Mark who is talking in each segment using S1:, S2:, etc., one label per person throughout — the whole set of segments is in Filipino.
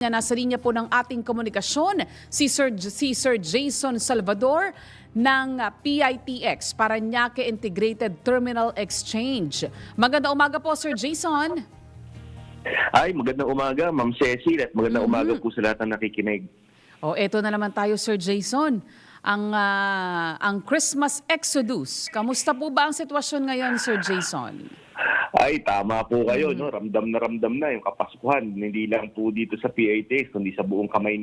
S1: Nga nasa linya po ng ating komunikasyon si Sir, si Sir Jason Salvador ng uh, PITX, Paranaque Integrated Terminal Exchange. Maganda umaga po Sir Jason.
S2: Ay, magandang umaga, Ma'am Cecil, at magandang umaga po sa lahat ng nakikinig.
S1: O eto na naman tayo Sir Jason. Ang ah, ang Christmas Exodus. Kamusta po ba ang sitwasyon ngayon Sir Jason?
S2: Ay, tama po kayo, no? Ramdam na ramdam na yung Kapaskuhan. Hindi lang po dito sa PITX, kundi sa buong kamay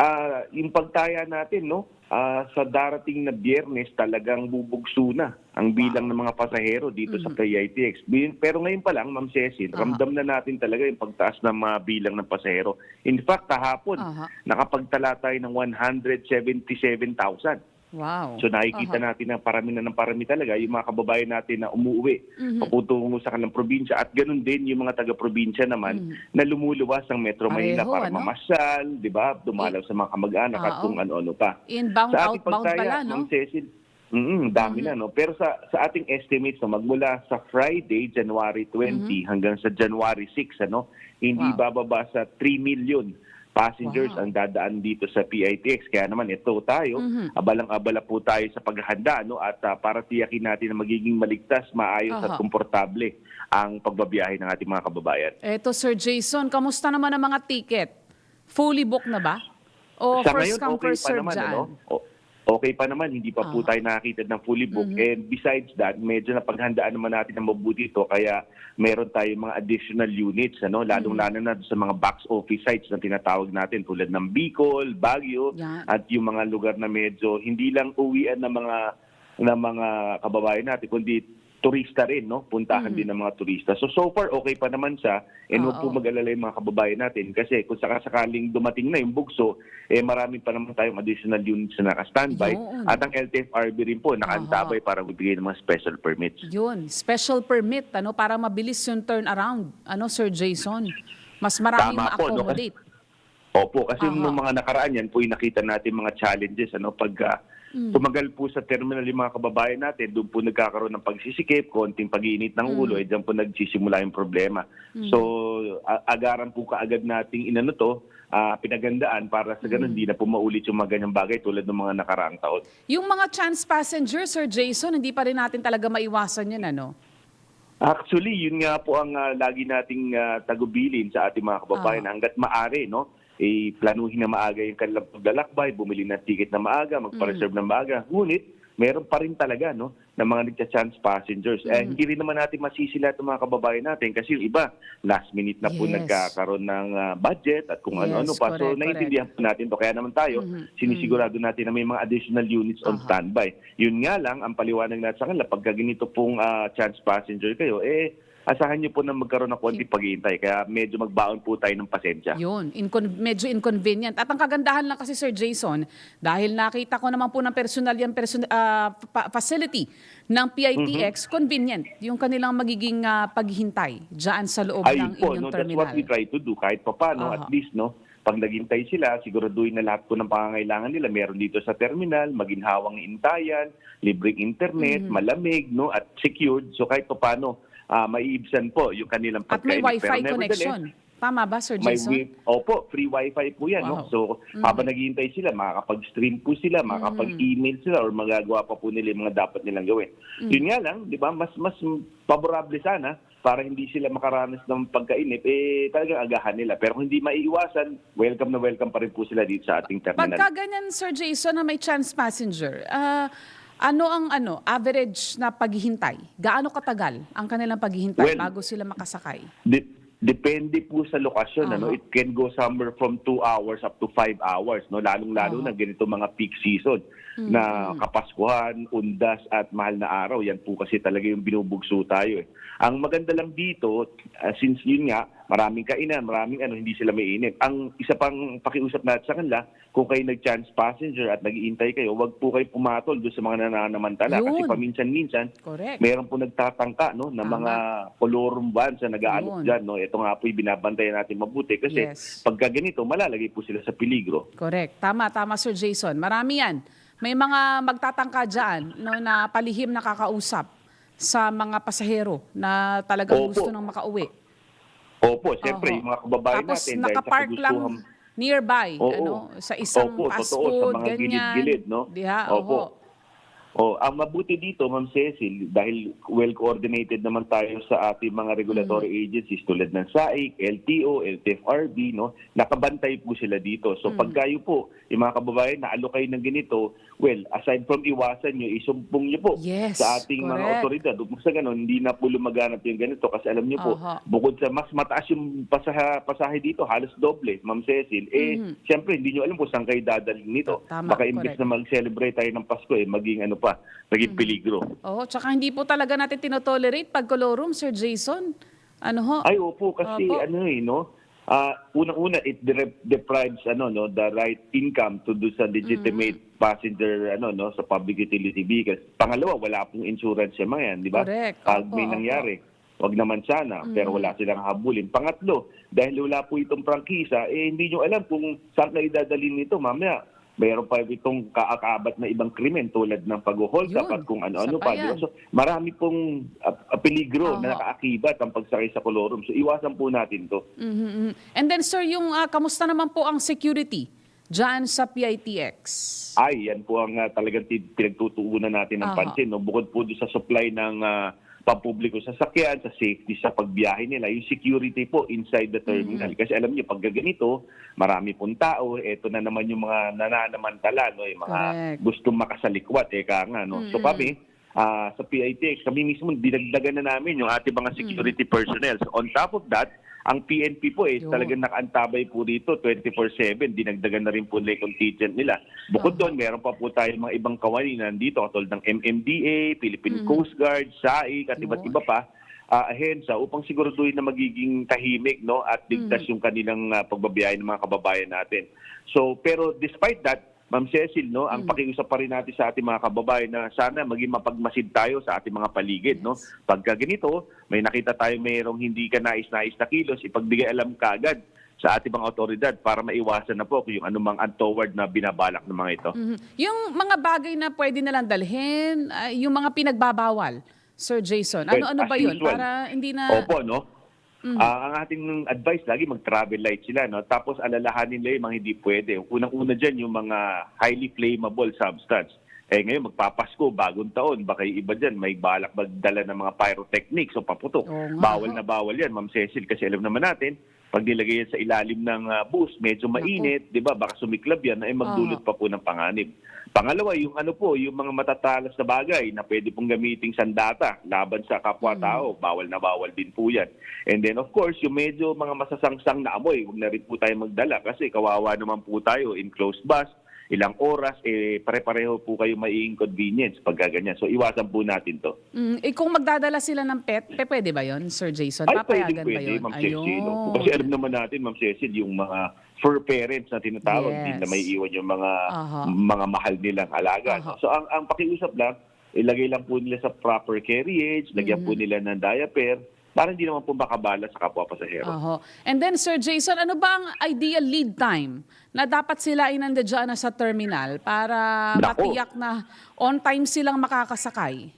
S2: Ah, yung pagtaya natin, no? Ah, sa darating na biyernes, talagang bubugso na ang bilang ng mga pasahero dito sa PITX. Pero ngayon pa lang, Ma'am Cecil,
S1: Aha.
S2: ramdam na natin talaga yung pagtaas ng mga bilang ng pasahero. In fact, kahapon,
S1: Aha.
S2: nakapagtala tayo ng 177,000.
S1: Wow.
S2: So nakikita
S1: Aha.
S2: natin na parami na ng parami talaga yung mga kababayan natin na umuwi
S1: Mhm.
S2: paputungo sa kanilang probinsya at ganun din yung mga taga-probinsya naman na lumuluwas ng Metro Manila
S1: Pareho,
S2: para
S1: ano?
S2: mamasyal, 'di ba? Dumalaw sa mga kamag-anak at
S1: Oo.
S2: kung ano-ano pa.
S1: Inbound,
S2: sa ating
S1: outbound pala, no?
S2: Cecil, mm, dami na no. Pero sa sa ating estimates no, magmula sa Friday, January 20 hanggang sa January 6 ano, hindi
S1: Mm-hmm. Wow.
S2: bababa sa 3 million passengers
S1: Wow.
S2: ang dadaan dito sa PITX. Kaya naman ito tayo,
S1: Mhm.
S2: abalang-abala po tayo sa paghahanda no at ah, para tiyakin natin na magiging maligtas, maayos
S1: Aha.
S2: at komportable ang pagbabiyahe ng ating mga kababayan.
S1: Eto Sir Jason, kamusta naman ang mga ticket? Fully booked na ba? O
S2: sa
S1: first
S2: ngayon,
S1: come,
S2: okay
S1: first serve
S2: naman,
S1: dyan?
S2: ano? O- okay pa naman, hindi pa po
S1: Ah.
S2: tayo nakakita ng fully booked.
S1: Mhm.
S2: And besides that, medyo napaghandaan naman natin ng mabuti ito, kaya meron tayong mga additional units, ano? lalong-lalo
S1: Mhm.
S2: na sa mga box office sites na tinatawag natin tulad ng Bicol, Baguio,
S1: Yan.
S2: at yung mga lugar na medyo hindi lang uwian ng mga ng mga kababayan natin, kundi turista rin, no? Puntahan
S1: Mhm.
S2: din ng mga turista. So, so far, okay pa naman siya. And huwag po mag-alala yung mga kababayan natin. Kasi kung sakasakaling dumating na yung bugso, eh marami pa naman tayong additional units na naka-standby.
S1: Yun.
S2: At ang LTFRB rin po, nakaantabay para magbigay ng mga special permits.
S1: Yun, special permit ano para mabilis yung turnaround. Ano Sir Jason? Mas maraming
S2: po, no?
S1: ma-accommodate.
S2: Opo, kasi
S1: Aha.
S2: mga nakaraan yan po yung nakita natin mga challenges ano pag ah,
S1: Mm.
S2: tumagal po sa terminal yung mga kababayan natin, doon po nagkakaroon ng pagsisikip, konting pag-iinit ng ulo,
S1: Mm.
S2: eh diyan po nagsisimula yung problema. So a- agaran po kaagad nating inano to, ah, pinagandaan para sa
S1: Mm.
S2: ganun hindi na po maulit yung mga ganyang bagay tulad ng mga nakaraang taon.
S1: Yung mga chance passengers, Sir Jason, hindi pa rin natin talaga maiwasan yun, ano?
S2: Actually, yun nga po ang ah, lagi nating ah, tagubilin sa ating mga kababayan
S1: Ah.
S2: hanggat maaari, no? Eh, planuhin na maaga yung kanilang paglalakbay, bumili ng ticket na maaga, magpa-reserve na maaga. Ngunit, meron pa rin talaga, no, na mga nagcha-chance passengers. Eh, hindi rin naman natin masisi lahat ng mga kababayan natin kasi yung iba, last minute na po
S1: Yes.
S2: nagkakaroon ng ah, budget at kung
S1: Yes,
S2: ano-ano pa.
S1: correct,
S2: so, naiintindihan po natin to. Kaya naman tayo,
S1: Mhm.
S2: sinisigurado natin na may mga additional units on
S1: Aha.
S2: standby. Yun nga lang, ang paliwanag natin sa kanila, pagka ganito pong ah, chance passenger kayo, eh, asahan niyo po na magkaroon ng konti paghihintay. Kaya medyo magbaon po tayo ng pasensya.
S1: Yun, incon- medyo inconvenient. At ang kagandahan lang kasi Sir Jason, dahil nakita ko naman po ng personal yung person, ah, fa- facility ng PITX,
S2: Mhm.
S1: convenient yung kanilang magiging ah, paghihintay dyan sa loob
S2: Ayun
S1: ng
S2: po,
S1: inyong
S2: no, that's
S1: terminal.
S2: what we try to do. Kahit pa paano,
S1: Aha.
S2: at least, no, pag naghintay sila, siguraduhin na lahat po ng pangangailangan nila meron dito sa terminal, maginhawang intayan, libreng internet,
S1: Mhm.
S2: malamig, no, at secured. So kahit pa paano, ah, maiibsan po yung kanilang
S1: At may
S2: pagkain.
S1: wifi connection. Tama ba, Sir
S2: May
S1: Jason?
S2: wi- Opo, free wifi po yan.
S1: Wow.
S2: No? So, habang naghihintay sila, makakapag-stream po sila, makakapag-email sila, or magagawa pa po nila yung mga dapat nilang gawin. Yun nga lang, di ba, mas mas favorable sana para hindi sila makaranas ng pagkainip, eh talagang agahan nila. Pero kung hindi maiiwasan, welcome na welcome pa rin po sila dito sa ating terminal.
S1: Pagka ganyan, Sir Jason, na may chance passenger, ah, ano ang ano average na paghihintay? Gaano katagal ang kanilang paghihintay
S2: Well,
S1: bago sila makasakay?
S2: De- depende po sa lokasyon ano
S1: Aha.
S2: it can go somewhere from 2 hours up to 5 hours no lalong lalo
S1: Aha.
S2: na ganito mga peak season na kapaskuhan undas at mahal na araw yan po kasi talaga yung binubugso tayo eh ang maganda lang dito uh, since yun nga maraming kainan maraming ano hindi sila mainit ang isa pang pakiusap natin sa kanila kung kayo nag-chance passenger at nag-iintay kayo wag po kayo pumatol doon sa mga nananamantala kasi
S1: Yun.
S2: paminsan-minsan
S1: Correct.
S2: meron po nagtatangka no ng
S1: Tama.
S2: mga colorum vans na nag-aalok dyan no ito nga po yung binabantayan natin mabuti kasi
S1: Yes.
S2: pagka ganito malalagay po sila sa peligro
S1: Correct. Tama, tama Sir Jason. Marami yan. May mga magtatangka dyan no, na palihim na kakausap sa mga pasahero na talagang
S2: Opo.
S1: gusto nang makauwi.
S2: Opo, siyempre, yung mga kababayan
S1: Tapos
S2: natin sa
S1: nakapark lang nearby,
S2: Oo.
S1: ano, sa isang
S2: Opo,
S1: fast
S2: totoo, sa
S1: food,
S2: mga
S1: ganyan.
S2: gilid-gilid, no?
S1: Diha,
S2: Opo.
S1: oho.
S2: Oh, ang mabuti dito, Ma'am Cecil, dahil well coordinated naman tayo sa ating mga regulatory
S1: Mm.
S2: agencies tulad ng SAIC, LTO, LTFRB, no? Nakabantay po sila dito.
S1: Mm.
S2: So pag kayo po, yung mga kababayan na alokay ng ganito, well, aside from iwasan nyo, isumpong nyo po
S1: Yes,
S2: sa ating mga
S1: correct.
S2: otoridad. Kung sa ganun, hindi na po lumaganap yung ganito kasi alam nyo po,
S1: Aha.
S2: bukod sa mas mataas yung pasaha, pasahe dito, halos doble, Ma'am Cecil, eh,
S1: Mhm.
S2: siyempre, hindi nyo alam kung saan kayo dadalhin nito.
S1: Tama,
S2: Baka imbis
S1: correct.
S2: na mag-celebrate tayo ng Pasko, eh, maging ano pa, maging peligro.
S1: Oo, tsaka hindi po talaga natin tinotolerate pag colorum, Sir Jason. Ano ho?
S2: Ay, opo, kasi
S1: Opo.
S2: ano eh, no? Ah, unang-una, it dere- deprives ano no the right income to do sa legitimate
S1: Mm-hmm.
S2: passenger ano no sa public utility vehicles. Pangalawa, wala pong insurance yung mga yan, di ba?
S1: Correct.
S2: Pag
S1: Opo,
S2: may
S1: opo.
S2: nangyari, wag naman sana, pero wala silang habulin. Pangatlo, dahil wala po itong prangkisa, eh hindi nyo alam kung saan kayo dadalhin nito mamaya. Mayroon pa itong kaakabat na ibang krimen tulad ng pag-hold
S1: Yun,
S2: at kung ano-ano
S1: pa
S2: pa. di ba?
S1: yan.
S2: So, marami pong ah, peligro
S1: Aha.
S2: na nakaakibat ang pagsakay sa kolorum. So, iwasan po natin to.
S1: Mhm, mhm. And then sir, yung ah, kamusta naman po ang security dyan sa PITX?
S2: Ay, yan po ang ah, talagang pinagtutuunan natin ng
S1: Aha.
S2: pansin. No? Bukod po doon sa supply ng ah, pampubliko sa sakyan, sa safety sa pagbiyahe nila, yung security po inside the terminal.
S1: Mm-hmm.
S2: Kasi alam niyo, pag ganito, marami pong tao, eto na naman yung mga nananamantala, no? yung mga
S1: Correct.
S2: gustong makasalikwat, eka nga. No? So
S1: Mm-hmm.
S2: kami, ah, sa PITX, kami mismo dinagdagan na namin yung ating mga security personnel. So on top of that, ang PNP po eh,
S1: Yun.
S2: talagang nakaantabay po dito 24-7. Dinagdagan na rin po nila yung contingent nila. Bukod doon, meron pa po tayo mga ibang kawani na nandito katulad ng MMDA, Philippine Coast Guard, SAIC at iba't iba pa ah, ahensya upang siguraduhin na magiging tahimik no at ligtas yung kanilang ah, pagbabiyahe ng mga kababayan natin. So pero despite that, Ma'am Cecil, no, ang pakiusap pa rin natin sa ating mga kababayan na sana maging mapagmasid tayo sa ating mga paligid, no. Pagka ganito, may nakita tayo mayroong hindi ka nais-nais na kilos, ipagbigay alam kaagad sa ating mga otoridad para maiwasan na po yung anumang untoward na binabalak ng mga ito.
S1: Mhm. Yung mga bagay na pwede nalang dalhin, ah, yung mga pinagbabawal, Sir Jason.
S2: Well,
S1: Ano-ano
S2: as
S1: ba yun?
S2: usual.
S1: Para hindi na...
S2: Opo, no? Ah, ang ating advice lagi mag-travel light sila, no? Tapos alalahanin nila yung mga hindi pwede. Unang-una diyan yung mga highly flammable substance. Eh ngayon magpapasko, bagong taon, baka yung iba diyan may balak magdala ng mga pyrotechnics o paputok.
S1: Nga,
S2: bawal na bawal 'yan, Ma'am Cecil, kasi alam naman natin, pag nilagay yan sa ilalim ng ah, bus, medyo mainit, 'di ba? Baka sumiklab yan, ay magdulot pa po ng panganib. Pangalawa, yung ano po, yung mga matatalas na bagay na pwede pong gamiting sandata laban sa kapwa-tao, bawal na bawal din po yan. And then of course, yung medyo mga masasangsang na amoy, huwag na rin po tayo magdala kasi kawawa naman po tayo in closed bus, ilang oras, eh pare-pareho po kayo may inconvenience pag ganyan. So iwasan po natin to.
S1: Mm, eh, kung magdadala sila ng pet, pe, pwede ba yon Sir Jason?
S2: Ay,
S1: Papayagan
S2: pwede,
S1: ba
S2: pwede,
S1: yun?
S2: Ma'am Cecil. Kasi alam naman natin, Ma'am Cecil, yung mga fur parents na tinatawag,
S1: Yes.
S2: hindi na may iwan yung mga
S1: Aha.
S2: mga mahal nilang alaga.
S1: Aha.
S2: So ang, ang pakiusap lang, ilagay lang po nila sa proper carriage, lagyan
S1: Mm-hmm.
S2: po nila ng diaper, para hindi naman po makabala sa kapwa pasahero.
S1: Oho. And then, Sir Jason, ano ba ang ideal lead time na dapat sila ay nandiyan na sa terminal para
S2: Nako.
S1: matiyak na on time silang makakasakay?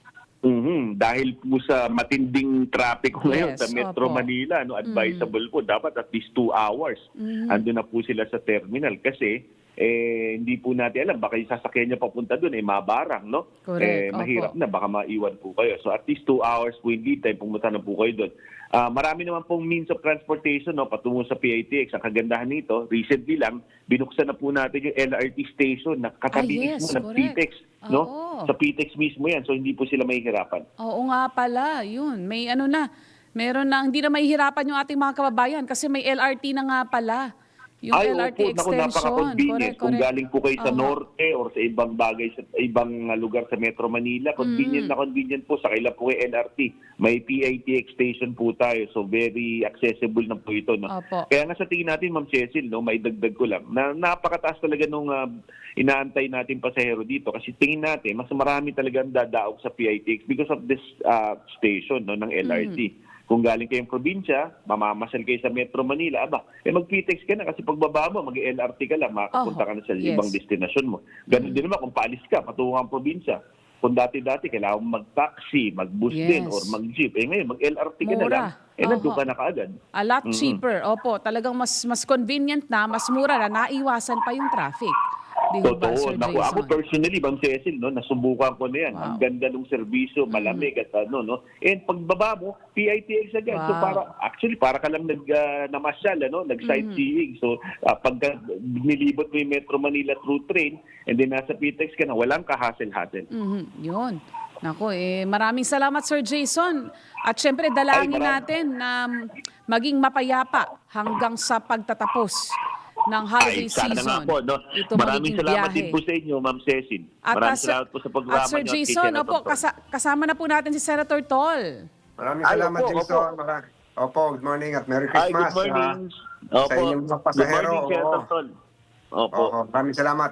S2: Mhm. Dahil po sa matinding traffic ngayon
S1: Yes,
S2: sa Metro
S1: opo.
S2: Manila, no, advisable po dapat at least two hours.
S1: Mm-hmm.
S2: Andun na po sila sa terminal kasi eh hindi po natin alam baka yung sasakyan niya papunta doon eh mabarang no
S1: Correct,
S2: eh mahirap
S1: opo.
S2: na baka maiwan po kayo so at least two hours po lead time pumunta na po kayo doon Ah, marami naman pong means of transportation no patungo sa PITX ang kagandahan nito recently lang binuksan na po natin yung LRT station na katabi
S1: Ah, yes,
S2: mismo ng. PITX no
S1: Oo.
S2: sa PITX mismo yan so hindi po sila mahihirapan
S1: Oo nga pala, yun. May ano na, meron na, hindi na mahihirapan yung ating mga kababayan kasi may LRT na nga pala. Yung
S2: Ay,
S1: LRT
S2: opo, naku, napaka-convenient. Kung galing po kayo sa
S1: Aha.
S2: norte or sa ibang bagay, sa ibang uh, lugar sa Metro Manila, convenient
S1: Mm.
S2: na convenient po. Sakay lang po kay LRT. May PITX station po tayo. So, very accessible na po ito. No?
S1: Opo.
S2: Kaya nga sa tingin natin, Ma'am Cecil, no, may dagdag ko lang, na napakataas talaga nung uh, inaantay natin pasahero dito. Kasi tingin natin, mas marami talaga ang dadaog sa PITX because of this uh, station no, ng LRT. Kung galing kayong probinsya, mamamasal kayo sa Metro Manila, aba, eh mag-PTX ka na kasi pagbaba mo, mag-LRT ka lang, makapunta
S1: Oho,
S2: ka na sa
S1: yes.
S2: ibang destinasyon mo. Ganun din naman kung paalis ka, patungo ang probinsya. kung dati-dati kailangan mag-taxi, mag-bus
S1: Yes.
S2: din, or mag-jeep. Eh ngayon, mag-LRT ka na
S1: Mura.
S2: lang. Eh, nandun
S1: Oho.
S2: ka na kaagad.
S1: A lot
S2: Mm-mm.
S1: cheaper. Opo, talagang mas mas convenient na, mas mura na, naiwasan pa yung traffic. Di ho ba,
S2: Totoo.
S1: Sir
S2: Naku, ako personally, Ma'am Cecil, no, nasubukan ko na yan.
S1: Wow.
S2: Ang ganda ng serbisyo, malamig at ano, no. And pagbaba mo, PITX agad. So
S1: Wow.
S2: para, actually, para ka lang nag, uh, namasyal, ano, nag-sightseeing. So uh, pagka nilibot mo yung Metro Manila through train, and then nasa PITX ka na, walang kahasel-hasel.
S1: Mhm, Yun. Nako, eh, maraming salamat Sir Jason. At syempre, dalangin
S2: Ay, marami-
S1: natin na maging mapayapa hanggang sa pagtatapos ng holiday
S2: Ay, sana
S1: season.
S2: nga po, no.
S1: Ito
S2: Maraming salamat
S1: biyahe.
S2: din po sa inyo, Ma'am Cecil.
S1: At,
S2: Maraming
S1: Sir-
S2: salamat po sa programa
S1: At Sir
S2: niyo
S1: Jason,
S2: Senator
S1: opo, kasa- kasama na po natin si Senator Tol.
S3: Maraming
S2: Ay,
S3: salamat,
S2: opo,
S3: Jason.
S2: opo.
S3: Opo, good morning at Merry
S2: Ay,
S3: Christmas.
S2: good morning.
S3: Ah, sa inyong mga pasahero,
S2: Good morning, Senator. Tol. Opo.
S3: Oo, maraming salamat.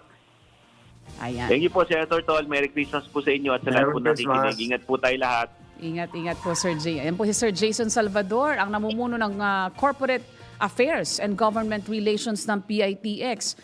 S1: Ayan.
S2: Thank you po, Senator Tol. Merry Christmas po sa inyo at sa lahat
S3: Merry
S2: po
S3: Christmas.
S2: nakikinig. Ingat po tayo lahat.
S1: Ingat, ingat po Sir Jay. Ayan po si Sir Jason Salvador, ang namumuno ng ah, Corporate Affairs and Government Relations ng PITX.